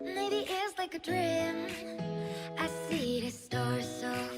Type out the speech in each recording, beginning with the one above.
Maybe it's like a dream. I see the stars so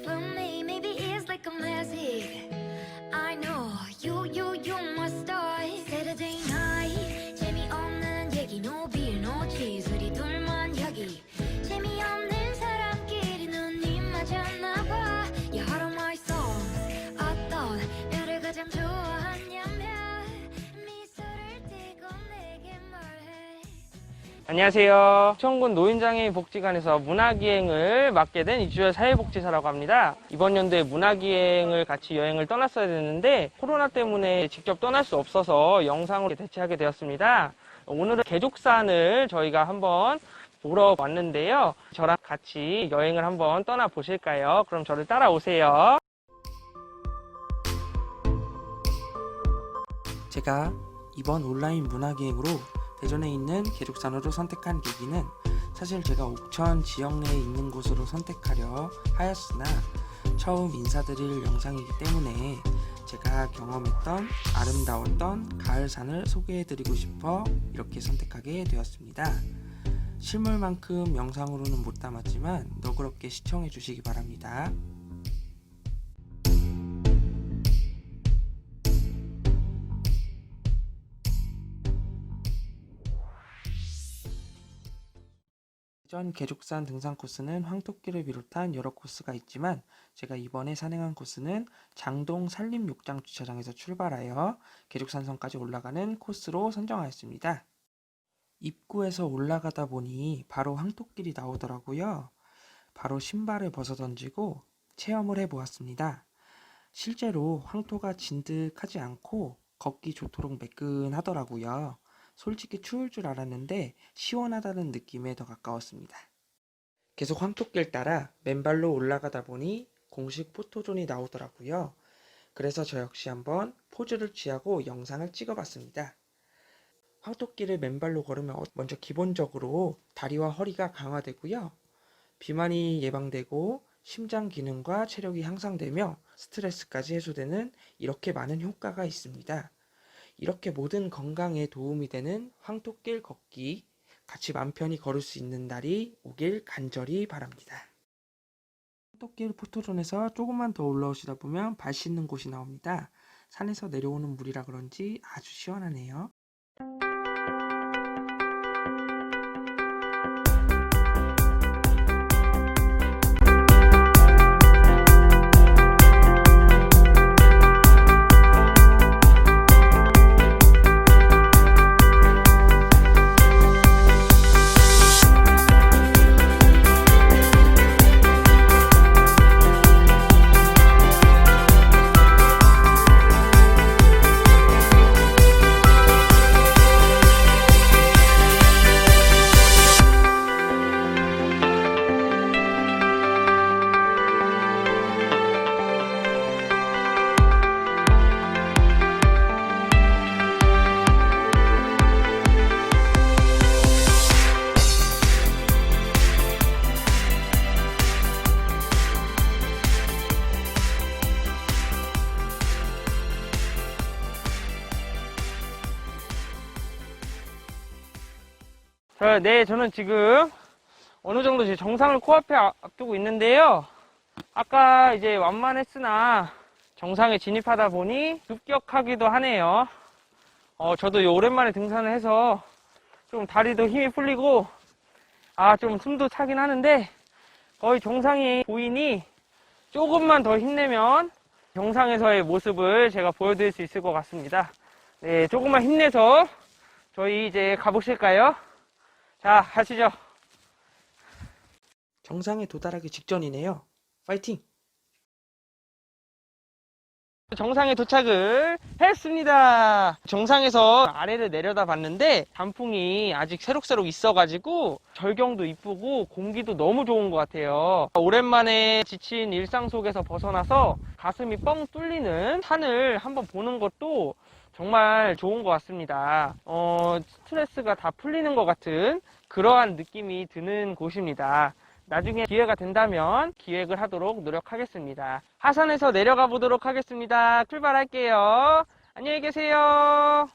안녕하세요. 청군 노인장애인 복지관에서 문화기행을 맡게 된 이주열 사회복지사라고 합니다. 이번 연도에 문화기행을 같이 여행을 떠났어야 됐는데 코로나 때문에 직접 떠날 수 없어서 영상으로 대체하게 되었습니다. 오늘은 개족산을 저희가 한번 보러 왔는데요. 저랑 같이 여행을 한번 떠나 보실까요? 그럼 저를 따라오세요. 제가 이번 온라인 문화기행으로 대전에 있는 개족산으로 선택한 계기는 사실 제가 옥천 지역 내에 있는 곳으로 선택하려 하였으나 처음 인사드릴 영상이기 때문에 제가 경험했던 아름다웠던 가을산을 소개해드리고 싶어 이렇게 선택하게 되었습니다. 실물만큼 영상으로는 못 담았지만 너그럽게 시청해 주시기 바랍니다. 전 개족산 등산 코스는 황토길을 비롯한 여러 코스가 있지만 제가 이번에 산행한 코스는 장동 산림욕장 주차장에서 출발하여 개족산성까지 올라가는 코스로 선정하였습니다. 입구에서 올라가다 보니 바로 황토길이 나오더라고요. 바로 신발을 벗어 던지고 체험을 해보았습니다. 실제로 황토가 진득하지 않고 걷기 좋도록 매끈하더라고요. 솔직히 추울 줄 알았는데 시원하다는 느낌에 더 가까웠습니다. 계속 황토길 따라 맨발로 올라가다 보니 공식 포토존이 나오더라고요. 그래서 저 역시 한번 포즈를 취하고 영상을 찍어봤습니다. 황토길을 맨발로 걸으면 어- 먼저 기본적으로 다리와 허리가 강화되고요. 비만이 예방되고 심장 기능과 체력이 향상되며 스트레스까지 해소되는 이렇게 많은 효과가 있습니다. 이렇게 모든 건강에 도움이 되는 황토길 걷기 같이 맘 편히 걸을 수 있는 날이 오길 간절히 바랍니다. 황토길 포토존에서 조금만 더 올라오시다 보면 발 씻는 곳이 나옵니다. 산에서 내려오는 물이라 그런지 아주 시원하네요. 저, 네, 저는 지금 어느 정도 이제 정상을 코앞에 아- 앞두고 있는데요. 아까 이제 완만했으나 정상에 진입하다 보니 급격하기도 하네요. 어, 저도 이 오랜만에 등산을 해서 좀 다리도 힘이 풀리고 아, 좀 숨도 차긴 하는데 거의 정상이 보이니 조금만 더 힘내면 정상에서의 모습을 제가 보여드릴 수 있을 것 같습니다. 네, 조금만 힘내서 저희 이제 가보실까요? 자, 가시죠. 정상에 도달하기 직전이네요. 파이팅! 정상에 도착을 했습니다. 정상에서 아래를 내려다 봤는데 단풍이 아직 새록새록 있어가지고 절경도 이쁘고 공기도 너무 좋은 것 같아요. 오랜만에 지친 일상 속에서 벗어나서 가슴이 뻥 뚫리는 산을 한번 보는 것도 정말 좋은 것 같습니다. 어, 스트레스가 다 풀리는 것 같은 그러한 느낌이 드는 곳입니다. 나중에 기회가 된다면 기획을 하도록 노력하겠습니다. 하산에서 내려가 보도록 하겠습니다. 출발할게요. 안녕히 계세요.